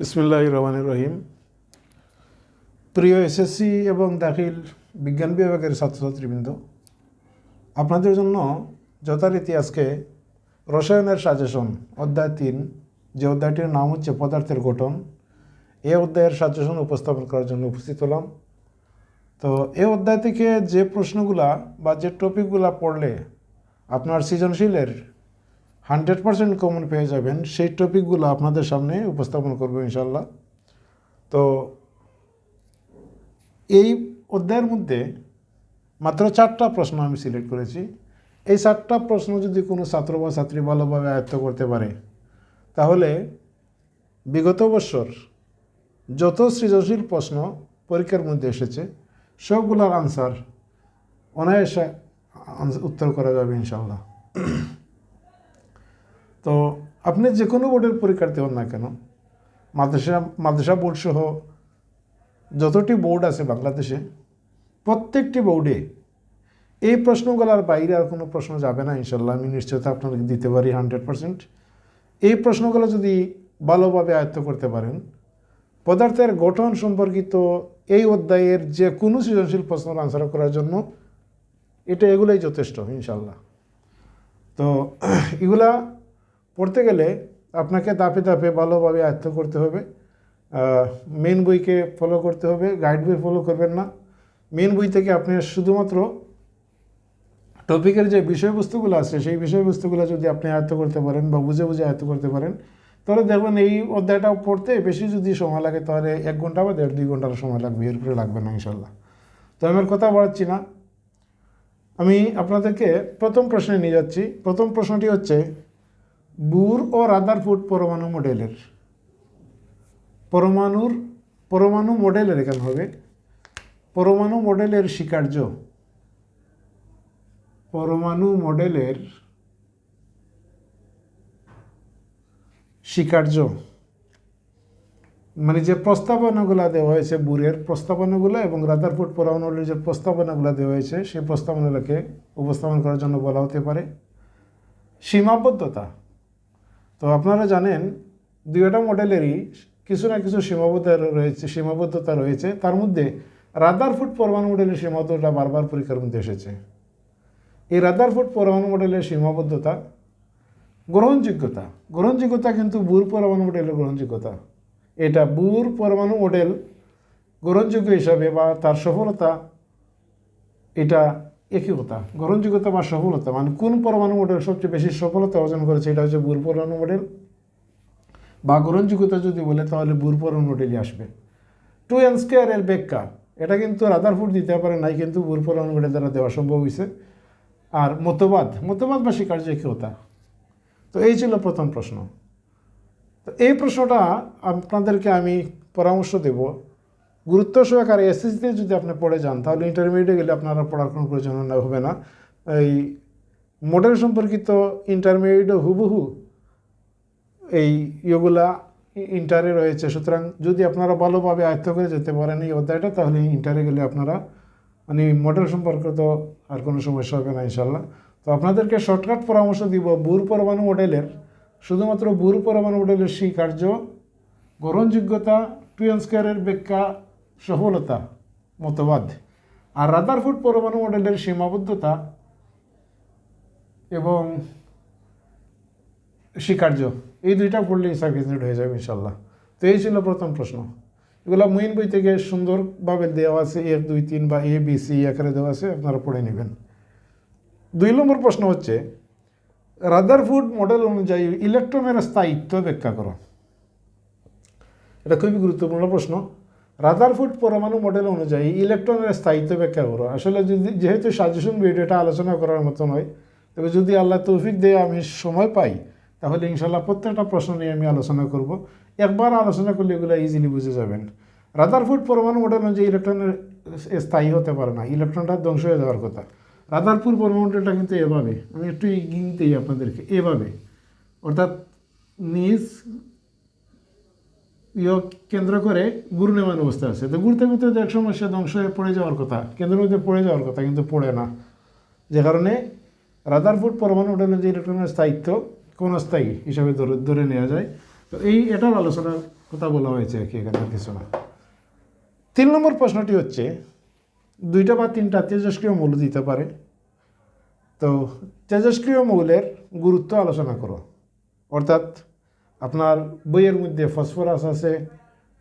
বিসমুল্লাহ রহমান রহিম। প্রিয় এসএসসি এবং দাখিল বিজ্ঞান বিভাগের ছাত্রছাত্রীবৃন্দ, আপনাদের জন্য যথারীতি আজকে রসায়নের সাজেশন অধ্যায় তিন, যে অধ্যায়টির নাম হচ্ছে পদার্থের গঠন এই অধ্যায়ের সাজেশন উপস্থাপন করার জন্য উপস্থিত হলাম। তো এই অধ্যায় থেকে যে প্রশ্নগুলা বা যে টপিকগুলা পড়লে আপনার সৃজনশীলের হান্ড্রেড পার্সেন্ট কমন পেয়ে যাবেন। সেই টপিকগুলো আপনাদের সামনে উপস্থাপন করব ইনশাল্লাহ তো এই অধ্যায়ের মধ্যে মাত্র চারটা প্রশ্ন আমি সিলেক্ট করেছি। এই চারটা প্রশ্ন যদি কোনো ছাত্র বা ছাত্রী ভালোভাবে আয়ত্ত করতে পারে, তাহলে বিগত বছর যত সৃজনশীল প্রশ্ন পরীক্ষার মধ্যে এসেছে, সবগুলোর আনসার অনায়াসে উত্তর করা যাবে ইনশাল্লাহ তো আপনি যে কোনো বোর্ডের পরীক্ষার্থী হন না কেন? মাদ্রাসা মাদ্রাসা বোর্ড সহ যতটি বোর্ড আছে বাংলাদেশে, প্রত্যেকটি বোর্ডে এই প্রশ্নগুলোর বাইরে আর কোনো প্রশ্ন যাবে না ইনশাল্লাহ আমি নিশ্চয়তা আপনাকে দিতে পারি হান্ড্রেড পারসেন্ট। এই প্রশ্নগুলো যদি ভালোভাবে আয়ত্ত করতে পারেন, পদার্থের গঠন সম্পর্কিত এই অধ্যায়ের যে কোনো সৃজনশীল প্রশ্নের আনসার করার জন্য এটা এগুলোই যথেষ্ট ইনশাল্লাহ তো এগুলা পড়তে গেলে আপনাকে ধাপে ধাপে ভালোভাবে আয়ত্ত করতে হবে। মেন বইকে ফলো করতে হবে গাইড বই ফলো করবেন না। মেন বই থেকে আপনি শুধুমাত্র টপিকের যে বিষয়বস্তুগুলো আছে, সেই বিষয়বস্তুগুলো যদি আপনি আয়ত্ত করতে পারেন বা বুঝে বুঝে আয়ত্ত করতে পারেন, তাহলে দেখবেন এই অধ্যায়টা পড়তে বেশি যদি সময় লাগে, তাহলে এক ঘণ্টা বা দেড়, দুই ঘণ্টার সময় লাগবে, এরপরে লাগবে না ইনশাল্লাহ তো আমি আর কথা বাড়াচ্ছি না। আমি আপনাদেরকে প্রথম প্রশ্নে নিয়ে যাচ্ছি। প্রথম প্রশ্নটি হচ্ছে বুর ও রাদারফুড পরমাণু মডেলের পরমাণুর পরমাণু মডেলের এখানে হবে পরমাণু মডেলের স্বীকার্য পরমাণু মডেলের স্বীকার্য মানে যে প্রস্তাবনাগুলো দেওয়া হয়েছে বুরের প্রস্তাবনাগুলো এবং রাদারফুড পরমাণুর যে প্রস্তাবনাগুলো দেওয়া হয়েছে সেই প্রস্তাবনাগুলোকে উপস্থাপন করার জন্য বলা হতে পারে সীমাবদ্ধতা। তো আপনারা জানেন, দুইটা মডেলেরই কিছু না কিছু সীমাবদ্ধতা রয়েছে সীমাবদ্ধতা রয়েছে। তার মধ্যে রাদার রাদারফুড পরমাণু মডেলের সীমাবদ্ধতা বারবার পরীক্ষার মধ্যে এসেছে। এই রাদার রাদারফুড পরমাণু মডেলের সীমাবদ্ধতা গ্রহণযোগ্যতা। গ্রহণযোগ্যতা কিন্তু বুর পরমাণু মডেলের গ্রহণযোগ্যতা। এটা বুর পরমাণু মডেল গ্রহণযোগ্য হিসাবে বা তার সফলতা এটা কথা গ্রহণযোগ্যতা বা সফলতা মানে কোন পরমাণু মডেল সবচেয়ে বেশি সফলতা অর্জন করেছে এটা হচ্ছে বুর পরমাণু মডেল। বা গ্রহণযোগ্যতা যদি বলে, তাহলে বুর পরমাণু মডেলই আসবে। টু এন স্কোয়ারের ব্যাখ্যা এটা কিন্তু রাদারফুড দিতে পারে নাই, কিন্তু বুর পরমাণু মডেল দ্বারা দেওয়া সম্ভব হয়েছে। আর মতবাদ মতবাদ বা স্বীকার্য কথা তো এই ছিল প্রথম প্রশ্ন। তো এই প্রশ্নটা আপনাদেরকে আমি পরামর্শ দেব। গুরুত্ব সহকারে এসএসসিতে যদি আপনি পড়ে যান, তাহলে ইন্টারমিডিয়েটে গেলে আপনারা পড়ার কোনো প্রয়োজন হবে না। এই মডেল সম্পর্কিত ইন্টারমিডিয়েটে হুবহু এই ইয়েগুলা ইন্টারে রয়েছে। সুতরাং যদি আপনারা ভালোভাবে আয়ত্ত করে যেতে পারেন এই অধ্যায়টা, তাহলে ইন্টারে গেলে আপনারা মানে মডেল সম্পর্কিত আর কোনো সমস্যা হবে না ইনশাল্লাহ তো আপনাদেরকে শর্টকাট পরামর্শ দিব বুর পরমাণু মডেলের শুধুমাত্র বুর পরমাণু মডেলের স্বীকার্য, গ্রহণযোগ্যতা টুয়েন স্কোয়ারের ব্যাখ্যা সফলতা, মতবাদ আর রাদারফুড পরমাণু মডেলের সীমাবদ্ধতা এবং স্বীকার্য, এই দুইটা পড়লেই সার্ভিসনেট হয়ে যাবে ইনশাল্লাহ তো এই ছিল প্রথম প্রশ্ন। এগুলো মুইন বই থেকে সুন্দরভাবে দেওয়া আছে এক দুই, তিন বা এ, বি, সি আকারে দেওয়া আছে, আপনারা পড়ে নেবেন। দুই নম্বর প্রশ্ন হচ্ছে রাদারফুড মডেল অনুযায়ী ইলেকট্রনের স্থায়িত্ব ব্যাখ্যা করো। এটা খুবই গুরুত্বপূর্ণ প্রশ্ন। রাদারফুড পরমাণু মডেল অনুযায়ী ইলেকট্রনের স্থায়িত্ব ব্যাখ্যা করো। আসলে যদি যেহেতু সাজেশন ভিডিওটা আলোচনা করার মতো নয় তবে যদি আল্লাহ তৌফিক দিয়ে, আমি সময় পাই, তাহলে ইনশাল্লাহ প্রত্যেকটা প্রশ্ন নিয়ে আমি আলোচনা করব। একবার আলোচনা করলে এগুলো ইজিলি বুঝে যাবেন। রাদারফুড পরমাণু মডেল অনুযায়ী ইলেকট্রনের স্থায়ী হতে পারে না ইলেকট্রনটা ধ্বংস হয়ে যাওয়ার কথা। রাদারপুর পরমাণু মডেলটা কিন্তু এভাবে, আমি একটু গিনতেই আপনাদেরকে, এভাবে। অর্থাৎ নিজ কেন্দ্র করে ঘূর্ণমান অবস্থা আছে। তো ঘুরতে ঘুরতে তো এক সমস্যা ধ্বংস হয়ে পড়ে যাওয়ার কথা। কেন্দ্রের মধ্যে পড়ে যাওয়ার কথা, কিন্তু পড়ে না। যে কারণে রাদারফুড পরমাণু মডেলের যে ইলেকট্রনের স্থায়িত্ব, কোন স্থায়ী হিসাবে ধরে ধরে নেওয়া যায়? তো এই, এটার আলোচনার কথা বলা হয়েছে আর কি এখানে কিছু না। তিন নম্বর প্রশ্নটি হচ্ছে, দুইটা বা তিনটা তেজস্ক্রিয় মৌল দিতে পারে। তো তেজস্ক্রিয় মৌলের গুরুত্ব আলোচনা করো। অর্থাৎ আপনার বইয়ের মধ্যে ফসফরাস আছে,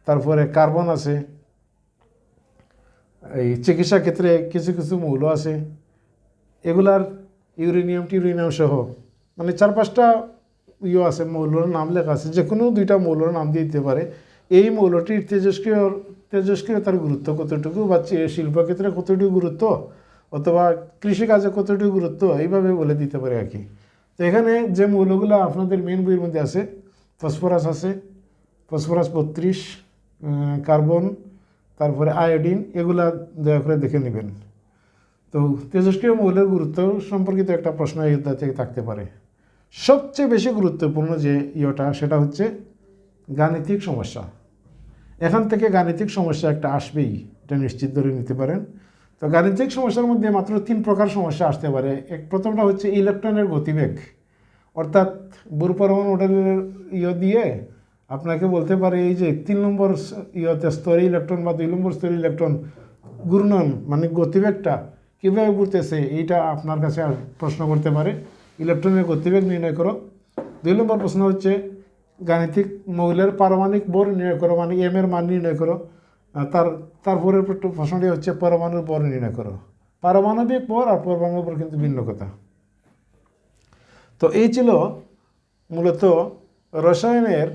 তারপরে কার্বন আছে, এই চিকিৎসা ক্ষেত্রে কিছু কিছু মৌল আছে। এগুলার ইউরেনিয়াম, টিউরেনিয়াম সহ মানে চার পাঁচটা ইয়ে আছে, মৌলর নাম লেখা আছে যে কোনো দুইটা মৌলর নাম দিয়ে দিতে পারে। এই মৌলটির তেজস্ক্রিয়, তেজস্ক্রিয়তার গুরুত্ব কতটুকু বা শিল্পক্ষেত্রে কতটুকু গুরুত্ব অথবা কৃষিকাজে কতটুকু গুরুত্ব, এইভাবে বলে দিতে পারে আর কি। তো এখানে যে মৌলগুলো আপনাদের মেন বইয়ের মধ্যে আছে ফসফরাস আছে, ফসফরাস বত্রিশ কার্বন, তারপরে আয়োডিন, এগুলা দয়া করে দেখে নেবেন। তো তেজস্ক্রিয় মৌলের গুরুত্ব সম্পর্কিত একটা প্রশ্ন এই থেকে থাকতে পারে। সবচেয়ে বেশি গুরুত্বপূর্ণ যে ইয়েটা, সেটা হচ্ছে গাণিতিক সমস্যা। এখান থেকে গাণিতিক সমস্যা একটা আসবেই, এটা নিশ্চিত ধরে নিতে পারেন। তো গাণিতিক সমস্যার মধ্যে মাত্র তিন প্রকার সমস্যা আসতে পারে। এক প্রথমটা হচ্ছে ইলেকট্রনের গতিবেগ। অর্থাৎ বুর পরমাণু মডেলের ইয়ে দিয়ে আপনাকে বলতে পারে এই যে তিন নম্বর ইয়েতে স্তরে ইলেকট্রন বা দুই নম্বর স্তরে ইলেকট্রন ঘূর্ণন মানে গতিবেগটা কীভাবে ঘুরতেছে, এইটা আপনার কাছে প্রশ্ন করতে পারে। ইলেকট্রনের গতিবেগ নির্ণয় করো। দুই নম্বর প্রশ্ন হচ্ছে, গাণিতিক মৌলের পারমাণবিক বর নির্ণয় করো মানে এম এর মান নির্ণয় করো। তার, তারপরের প্রশ্নটি হচ্ছে, পরমাণুর বর নির্ণয় করো। পারমাণবিক বর আর পরমাণু বর কিন্তু ভিন্ন কথা। তো এই ছিল মূলত রসায়নের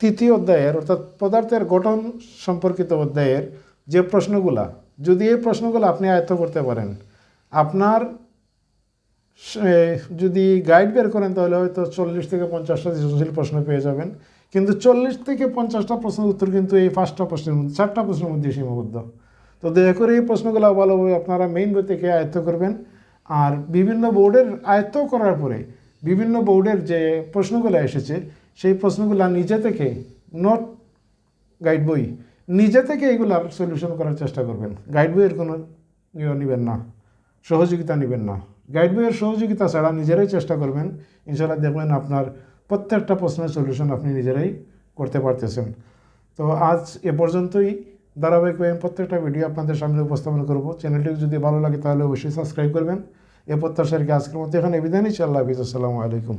তৃতীয় অধ্যায়ের, অর্থাৎ পদার্থের গঠন সম্পর্কিত অধ্যায়ের যে প্রশ্নগুলা। যদি এই প্রশ্নগুলো আপনি আয়ত্ত করতে পারেন, আপনার যদি গাইড বের করেন, তাহলে হয়তো চল্লিশ থেকে পঞ্চাশটা সৃজনশীল প্রশ্ন পেয়ে যাবেন। কিন্তু চল্লিশ থেকে পঞ্চাশটা প্রশ্নের উত্তর কিন্তু এই পাঁচটা প্রশ্নের মধ্যে, চারটা প্রশ্নের মধ্যে সীমাবদ্ধ। তো দয়া করে এই প্রশ্নগুলো ভালোভাবে আপনারা মেইন বই থেকে আয়ত্ত করবেন। আর বিভিন্ন বোর্ডের আয়ত্ত করার পরে বিভিন্ন বোর্ডের যে প্রশ্নগুলো এসেছে, সেই প্রশ্নগুলো নিজে থেকে নোট গাইড বই, নিজে থেকে এগুলার সলিউশন করার চেষ্টা করবেন। গাইড বইয়ের কোনো ইয়ে নেবেন না, সহযোগিতা নেবেন না। গাইড বইয়ের সহযোগিতা ছাড়া নিজেরাই চেষ্টা করবেন। ইনশাল্লাহ দেখবেন আপনার প্রত্যেকটা প্রশ্নের সলিউশন আপনি নিজেরাই করতে পারতেছেন। তো আজ এ পর্যন্তই। ধারাবাহিকভাবে প্রত্যেকটা ভিডিও আপনাদের সামনে উপস্থাপন করব। চ্যানেলটি যদি ভালো লাগে তাহলে অবশ্যই সাবস্ক্রাইব করবেন। এ প্রত্যাশার আজকের মধ্যে এখানে বিদায় নিচ্ছি। আল্লাহ হাফিজ। আসসালামু আলাইকুম।